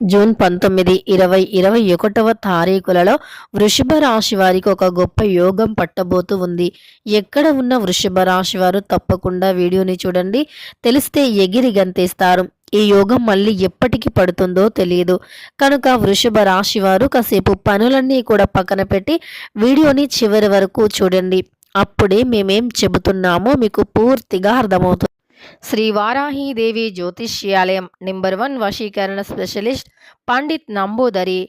June పంతొమ్మిది ఇరవై ఇరవై ఒకటవ తారీఖులలో వృషభ రాశి వారికి ఒక గొప్ప యోగం పట్టబోతూ ఉంది. ఎక్కడ ఉన్న వృషభ రాశి వారు తప్పకుండా వీడియోని చూడండి. తెలిస్తే ఎగిరి గంతేస్తారు. ఈ యోగం మళ్ళీ ఎప్పటికి పడుతుందో తెలియదు కనుక వృషభ రాశి వారు కాసేపు పనులన్నీ కూడా పక్కన పెట్టి వీడియోని చివరి వరకు చూడండి. అప్పుడే మేమేం చెబుతున్నామో మీకు పూర్తిగా అర్థమవుతుంది. శ్రీ వారాహీదేవి జ్యోతిష్యాలయం నెంబర్ వన్ వశీకరణ స్పెషలిస్ట్ పండిత్ నంబూదరి.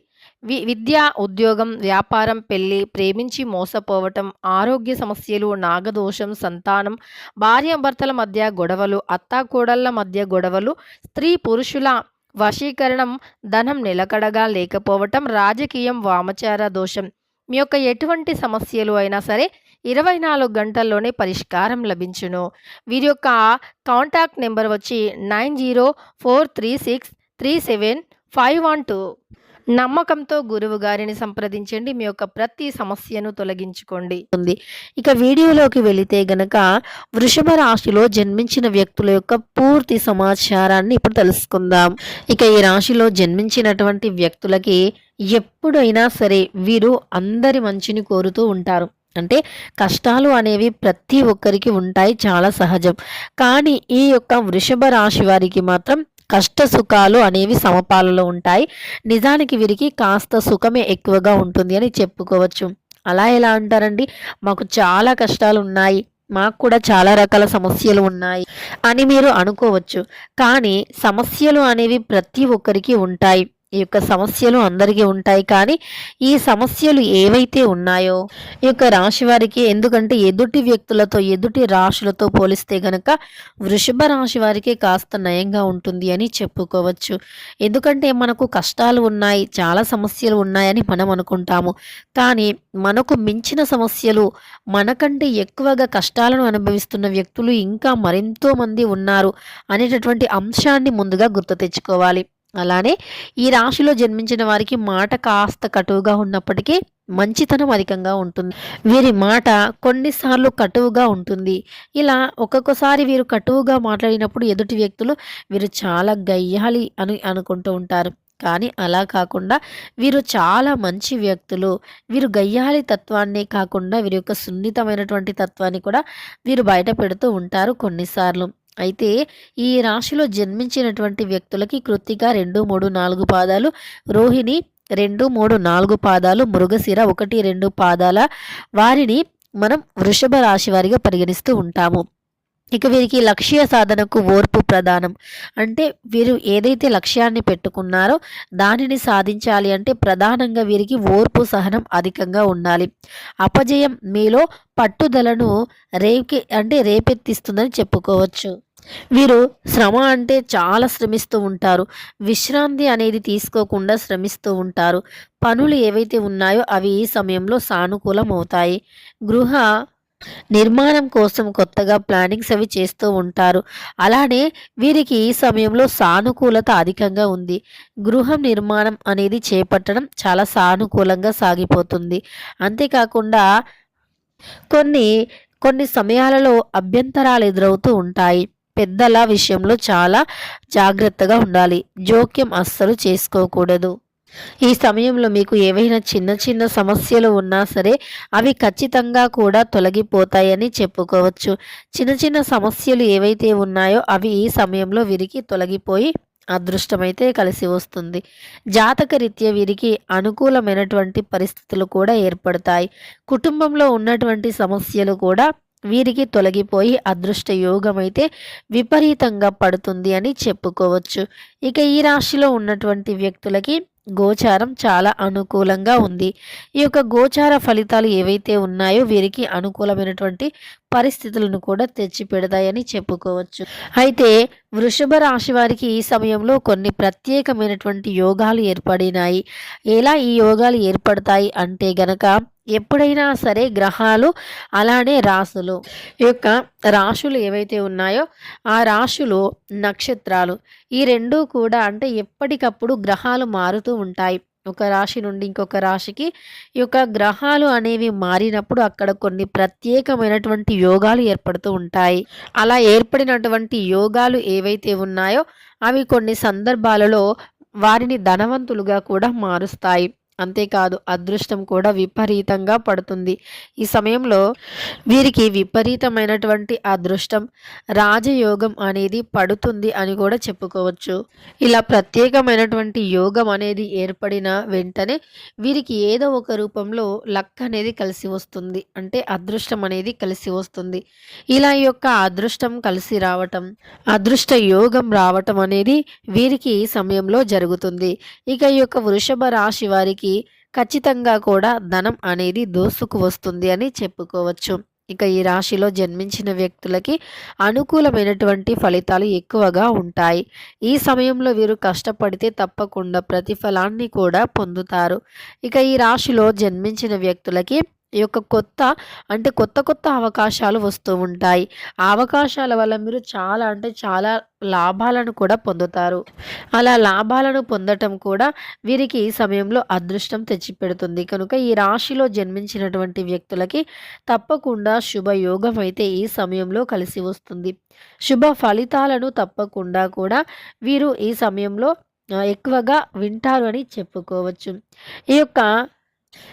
వి విద్య ఉద్యోగం వ్యాపారం పెళ్ళి ప్రేమించి మోసపోవటం ఆరోగ్య సమస్యలు నాగదోషం సంతానం భార్యాభర్తల మధ్య గొడవలు అత్తాకోడళ్ళ మధ్య గొడవలు స్త్రీ పురుషుల వశీకరణం ధనం నిలకడగా లేకపోవటం రాజకీయం వామచార దోషం. మీ యొక్క ఎటువంటి సమస్యలు అయినా సరే ఇరవై నాలుగు గంటల్లోనే పరిష్కారం లభించును. వీరి యొక్క కాంటాక్ట్ నెంబర్ వచ్చి nine zero four three six three seven five one two. నమ్మకంతో గురువు గారిని సంప్రదించండి. మీ యొక్క ప్రతి సమస్యను తొలగించుకోండి. ఉంది ఇక వీడియోలోకి వెళితే గనక వృషభ రాశిలో జన్మించిన వ్యక్తుల యొక్క పూర్తి సమాచారాన్ని ఇప్పుడు తెలుసుకుందాం. ఇక ఈ రాశిలో జన్మించినటువంటి వ్యక్తులకి ఎప్పుడైనా సరే వీరు అందరి మంచిని కోరుతూ ఉంటారు. అంటే కష్టాలు అనేవి ప్రతి ఒక్కరికి ఉంటాయి చాలా సహజం. కానీ ఈ యొక్క వృషభ రాశి వారికి మాత్రం కష్ట సుఖాలు అనేవి సమపాలలో ఉంటాయి. నిజానికి వీరికి కాస్త సుఖమే ఎక్కువగా ఉంటుంది అని చెప్పుకోవచ్చు. అలా ఎలా అంటారండి? మాకు చాలా కష్టాలు ఉన్నాయి. మాకు కూడా చాలా రకాల సమస్యలు ఉన్నాయి అని మీరు అనుకోవచ్చు. కానీ సమస్యలు అనేవి ప్రతి ఒక్కరికి ఉంటాయి. ఈ యొక్క సమస్యలు అందరికీ ఉంటాయి. కానీ ఈ సమస్యలు ఏవైతే ఉన్నాయో ఈ యొక్క రాశి వారికి ఎందుకంటే ఎదుటి వ్యక్తులతో ఎదుటి రాశులతో పోలిస్తే గనక వృషభ రాశి వారికి కాస్త నయంగా ఉంటుంది అని చెప్పుకోవచ్చు. ఎందుకంటే మనకు కష్టాలు ఉన్నాయి చాలా సమస్యలు ఉన్నాయని మనం అనుకుంటాము. కానీ మనకు మించిన సమస్యలు మనకంటే ఎక్కువగా కష్టాలను అనుభవిస్తున్న వ్యక్తులు ఇంకా మరెంతో మంది ఉన్నారు అనేటటువంటి అంశాన్ని ముందుగా గుర్తు తెచ్చుకోవాలి. అలానే ఈ రాశిలో జన్మించిన వారికి మాట కాస్త కటువుగా ఉన్నప్పటికీ మంచితనం అధికంగా ఉంటుంది. వీరి మాట కొన్నిసార్లు కటువుగా ఉంటుంది. ఇలా ఒక్కొక్కసారి వీరు కటువుగా మాట్లాడినప్పుడు ఎదుటి వ్యక్తులు వీరు చాలా గయ్యాలి అని అనుకుంటూ ఉంటారు. కానీ అలా కాకుండా వీరు చాలా మంచి వ్యక్తులు. వీరు గయ్యాలి తత్వాన్ని కాకుండా వీరి యొక్క సున్నితమైనటువంటి తత్వాన్ని కూడా వీరు బయట పెడుతూ ఉంటారు కొన్నిసార్లు. అయితే ఈ రాశిలో జన్మించినటువంటి వ్యక్తులకి కృత్తిక రెండు మూడు నాలుగు పాదాలు రోహిణి రెండు మూడు నాలుగు పాదాలు మృగశిర ఒకటి రెండు పాదాల వారిని మనం వృషభ రాశి వారిగా పరిగణిస్తూ ఉంటాము. ఇక వీరికి లక్ష్య సాధనకు ఓర్పు ప్రధానం. అంటే వీరు ఏదైతే లక్ష్యాన్ని పెట్టుకున్నారో దానిని సాధించాలి అంటే ప్రధానంగా వీరికి ఓర్పు సహనం అధికంగా ఉండాలి. అపజయం మీలో పట్టుదలను రేపి అంటే రేపెత్తిస్తుందని చెప్పుకోవచ్చు. వీరు శ్రమ అంటే చాలా శ్రమిస్తూ ఉంటారు. విశ్రాంతి అనేది తీసుకోకుండా శ్రమిస్తూ ఉంటారు. పనులు ఏవైతే ఉన్నాయో అవి ఈ సమయంలో సానుకూలం అవుతాయి గృహ నిర్మాణం కోసం కొత్తగా ప్లానింగ్స్ అవి చేస్తూ ఉంటారు. అలానే వీరికి ఈ సమయంలో సానుకూలత అధికంగా ఉంది. గృహం నిర్మాణం అనేది చేపట్టడం చాలా సానుకూలంగా సాగిపోతుంది. అంతేకాకుండా కొన్ని కొన్ని సమయాలలో అభ్యంతరాలు ఎదురవుతూ ఉంటాయి. పెద్దల విషయంలో చాలా జాగ్రత్తగా ఉండాలి. జోక్యం అస్సలు చేసుకోకూడదు. ఈ సమయంలో మీకు ఏవైనా చిన్న చిన్న సమస్యలు ఉన్నా సరే అవి ఖచ్చితంగా కూడా తొలగిపోతాయని చెప్పుకోవచ్చు. చిన్న చిన్న సమస్యలు ఏవైతే ఉన్నాయో అవి ఈ సమయంలో వీరికి తొలగిపోయి అదృష్టమైతే కలిసి వస్తుంది. జాతక రీత్యా వీరికి అనుకూలమైనటువంటి పరిస్థితులు కూడా ఏర్పడతాయి. కుటుంబంలో ఉన్నటువంటి సమస్యలు కూడా వీరికి తొలగిపోయి అదృష్ట యోగమైతే విపరీతంగా పడుతుంది అని చెప్పుకోవచ్చు. ఇక ఈ రాశిలో ఉన్నటువంటి వ్యక్తులకి గోచారం చాలా అనుకూలంగా ఉంది. ఈ యొక్క గోచార ఫలితాలు ఏవైతే ఉన్నాయో వీరికి అనుకూలమైనటువంటి పరిస్థితులను కూడా తెచ్చిపెడతాయని చెప్పుకోవచ్చు. అయితే వృషభ రాశి వారికి ఈ సమయంలో కొన్ని ప్రత్యేకమైనటువంటి యోగాలు ఏర్పడినాయి. ఎలా ఈ యోగాలు ఏర్పడతాయి అంటే గనక ఎప్పుడైనా సరే గ్రహాలు అలానే రాసులు. ఈ యొక్క రాశులు ఏవైతే ఉన్నాయో ఆ రాశులు నక్షత్రాలు. ఈ రెండు కూడా అంటే ఎప్పటికప్పుడు గ్రహాలు మారుతూ ఉంటాయి. ఒక రాశి నుండి ఇంకొక రాశికి ఈ యొక్క గ్రహాలు అనేవి మారినప్పుడు అక్కడ కొన్ని ప్రత్యేకమైనటువంటి యోగాలు ఏర్పడుతూ ఉంటాయి. అలా ఏర్పడినటువంటి యోగాలు ఏవైతే ఉన్నాయో అవి కొన్ని సందర్భాలలో వారిని ధనవంతులుగా కూడా మారుస్తాయి. అంతేకాదు అదృష్టం కూడా విపరీతంగా పడుతుంది. ఈ సమయంలో వీరికి విపరీతమైనటువంటి అదృష్టం రాజయోగం అనేది పడుతుంది అని కూడా చెప్పుకోవచ్చు. ఇలా ప్రత్యేకమైనటువంటి యోగం అనేది ఏర్పడిన వెంటనే వీరికి ఏదో ఒక రూపంలో లక్ అనేది కలిసి వస్తుంది. అంటే అదృష్టం అనేది కలిసి వస్తుంది. ఇలా ఈ యొక్క అదృష్టం కలిసి రావటం అదృష్ట యోగం రావటం అనేది వీరికి ఈ సమయంలో జరుగుతుంది. ఇక ఈ యొక్క వృషభ రాశి వారికి ఖచ్చితంగా కూడా ధనం అనేది దోసుకు వస్తుంది అని చెప్పుకోవచ్చు. ఇక ఈ రాశిలో జన్మించిన వ్యక్తులకి అనుకూలమైనటువంటి ఫలితాలు ఎక్కువగా ఉంటాయి. ఈ సమయంలో వీరు కష్టపడితే తప్పకుండా ప్రతిఫలాన్ని కూడా పొందుతారు. ఇక ఈ రాశిలో జన్మించిన వ్యక్తులకి ఈ యొక్క కొత్త అంటే కొత్త కొత్త అవకాశాలు వస్తూ ఉంటాయి. ఆ అవకాశాల వల్ల మీరు చాలా అంటే చాలా లాభాలను కూడా పొందుతారు. అలా లాభాలను పొందటం కూడా వీరికి ఈ సమయంలో అదృష్టం తెచ్చిపెడుతుంది. కనుక ఈ రాశిలో జన్మించినటువంటి వ్యక్తులకి తప్పకుండా శుభయోగం అయితే ఈ సమయంలో కలిసి వస్తుంది. శుభ ఫలితాలను తప్పకుండా కూడా వీరు ఈ సమయంలో ఎక్కువగా వింటారు అని చెప్పుకోవచ్చు. ఈ యొక్క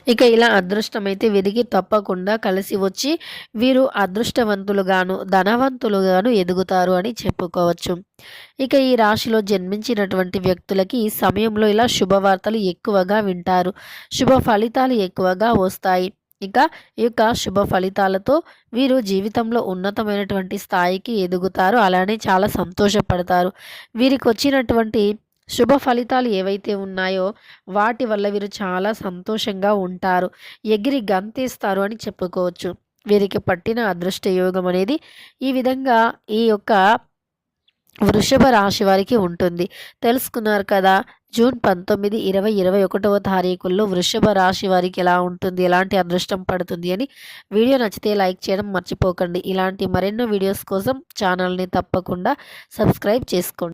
ఇక ఇలా అదృష్టమైతే వెదిగి తప్పకుండా కలిసి వచ్చి వీరు అదృష్టవంతులుగాను ధనవంతులుగాను ఎదుగుతారు అని చెప్పుకోవచ్చు. ఇక ఈ రాశిలో జన్మించినటువంటి వ్యక్తులకి ఈ సమయంలో ఇలా శుభవార్తలు ఎక్కువగా వింటారు. శుభ ఫలితాలు ఎక్కువగా వస్తాయి. ఇక ఈ యొక్క శుభ ఫలితాలతో వీరు జీవితంలో ఉన్నతమైనటువంటి స్థాయికి ఎదుగుతారు. అలానే చాలా సంతోషపడతారు. వీరికి వచ్చినటువంటి శుభ ఫలితాలు ఏవైతే ఉన్నాయో వాటి వల్ల వీరు చాలా సంతోషంగా ఉంటారు. ఎగిరి గంతేస్తారు అని చెప్పుకోవచ్చు. వీరికి పట్టిన అదృష్ట యోగం అనేది ఈ విధంగా ఈ యొక్క వృషభ రాశి వారికి ఉంటుంది. తెలుసుకున్నారు కదా జూన్ పంతొమ్మిది ఇరవై ఇరవై ఒకటవ తారీఖుల్లో వృషభ రాశి వారికి ఎలా ఉంటుంది ఎలాంటి అదృష్టం పడుతుంది అని వీడియో నచ్చితే లైక్ చేయడం మర్చిపోకండి. ఇలాంటి మరెన్నో వీడియోస్ కోసం ఛానల్ని తప్పకుండా సబ్స్క్రైబ్ చేసుకోండి.